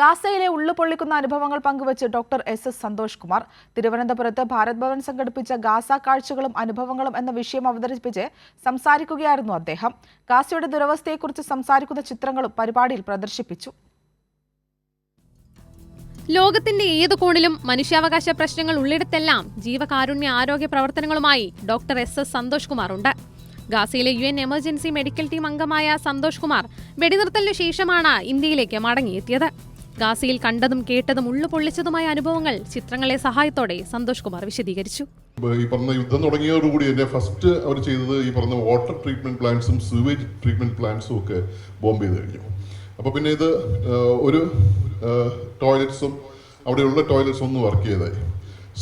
ഗാസയിലെ ഉള്ളുപൊള്ളിക്കുന്ന അനുഭവങ്ങൾ പങ്കുവച്ച് doctor S S Santhosh Kumar. തിരുവനന്തപുരത്ത് ഭാരത് ഭവൻ സംഘടിപ്പിച്ച ഗാസ കാഴ്ചകളും അനുഭവങ്ങളും എന്ന വിഷയം അവതരിപ്പിച്ച് സംസാരിക്കുകയായിരുന്നു അദ്ദേഹം. ഗാസയുടെ ദുരവസ്ഥയെക്കുറിച്ച് സംസാരിക്കുന്ന ചിത്രങ്ങളും പരിപാടിയിൽ പ്രദർശിപ്പിച്ചു. ലോകത്തിന്റെ ഏത് കോണിലും മനുഷ്യാവകാശ പ്രശ്നങ്ങൾ ഉള്ളിടത്തെല്ലാം ജീവകാരുണ്യ ആരോഗ്യ പ്രവർത്തനങ്ങളുമായി doctor S S Santhosh Kumar ഉണ്ട്. ഗാസയിലെ U N emergency medical team അംഗമായ സന്തോഷ് കുമാർ വെടിനിർത്തലിനു ശേഷമാണ് ഇന്ത്യയിലേക്ക് മടങ്ങിയെത്തിയത്. ഗാസയിൽ കണ്ടതും കേട്ടതും ഉള്ളു പൊള്ളിച്ചതുമായ അനുഭവങ്ങൾ ചിത്രങ്ങളെ സഹായത്തോടെ സന്തോഷ് കുമാർ വിശദീകരിച്ചു. ഈ പറഞ്ഞ യുദ്ധം തുടങ്ങിയതോടുകൂടി എന്നെ ഫസ്റ്റ് അവർ ചെയ്തത് ഈ പറഞ്ഞ വാട്ടർ ട്രീറ്റ്മെന്റ് പ്ലാന്റ്സും സൂവേജ് ട്രീറ്റ്മെന്റ് പ്ലാന്റ്സും ഒക്കെ ബോംബ് ചെയ്ത് കഴിഞ്ഞു. അപ്പോൾ പിന്നെ ഇത് ഒരു ടോയ്ലറ്റ്സും അവിടെയുള്ള ടോയ്ലറ്റ്സ് ഒന്നും വർക്ക് ചെയ്തായി.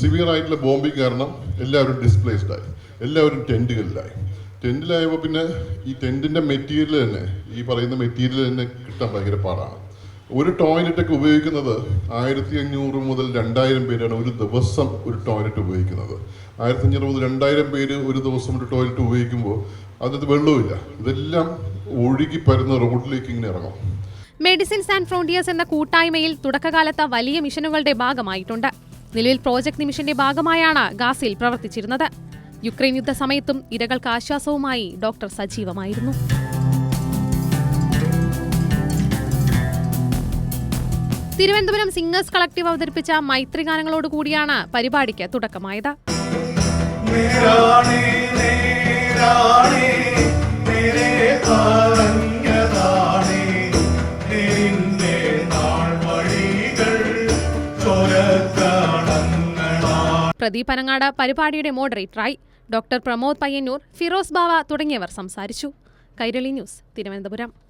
സിവിയർ ആയിട്ടുള്ള ബോംബിങ് കാരണം എല്ലാവരും ഡിസ്പ്ലേസ്ഡ് ആയി. എല്ലാവരും ടെന്റുകളിലായി ടെന്റിലായപ്പോൾ പിന്നെ ഈ ടെന്റിന്റെ മെറ്റീരിയൽ തന്നെ ഈ പറയുന്ന മെറ്റീരിയൽ തന്നെ കിട്ടാൻ ഭയങ്കര പാടാണ്. ഒരു ടോയ്ലറ്റ് ഒക്കെ ഉപയോഗിക്കുന്നത് ആയിരത്തി അഞ്ഞൂറ് മുതൽ രണ്ടായിരം പേരാണ് ഒരു ദിവസം ഒരു ടോയ്ലറ്റ് ഉപയോഗിക്കുന്നത്. ആയിരത്തി അഞ്ഞൂറ് മുതൽ രണ്ടായിരം പേര് ഒരു ദിവസം ഒരു ടോയ്ലറ്റ് ഉപയോഗിക്കുമ്പോൾ അതിനകത്ത് വെള്ളവുമില്ല. ഇതെല്ലാം ഒഴുകി പരുന്ന റോഡിലേക്ക് ഇങ്ങനെ ഇറങ്ങും. മെഡിസിൻസ് ആൻഡ് ഫ്രോണ്ടിയേഴ്സ് എന്ന കൂട്ടായ്മയിൽ തുടക്കകാലത്ത് വലിയ മിഷനുകളുടെ ഭാഗമായിട്ടുണ്ട്. നിലവിൽ പ്രോജക്ട് നിമിഷന്റെ ഭാഗമായാണ് ഗാസിൽ പ്രവർത്തിച്ചിരുന്നത്. യുക്രൈൻ യുദ്ധ സമയത്തും ഇരകൾക്ക് ആശ്വാസവുമായി ഡോക്ടർ സജീവമായിരുന്നു. തിരുവനന്തപുരം സിംഗേഴ്സ് കളക്ടീവ് അവതരിപ്പിച്ച മൈത്രി ഗാനങ്ങളോട് കൂടിയാണ് പരിപാടിക്ക് തുടക്കമായത്. പ്രദീപ് അനങ്ങാട് പരിപാടിയുടെ മോഡറേറ്ററായി ഡോക്ടർ പ്രമോദ് പയ്യന്നൂർ ഫിറോസ് ബാവ തുടങ്ങിയവർ സംസാരിച്ചു. കൈരളി ന്യൂസ് തിരുവനന്തപുരം.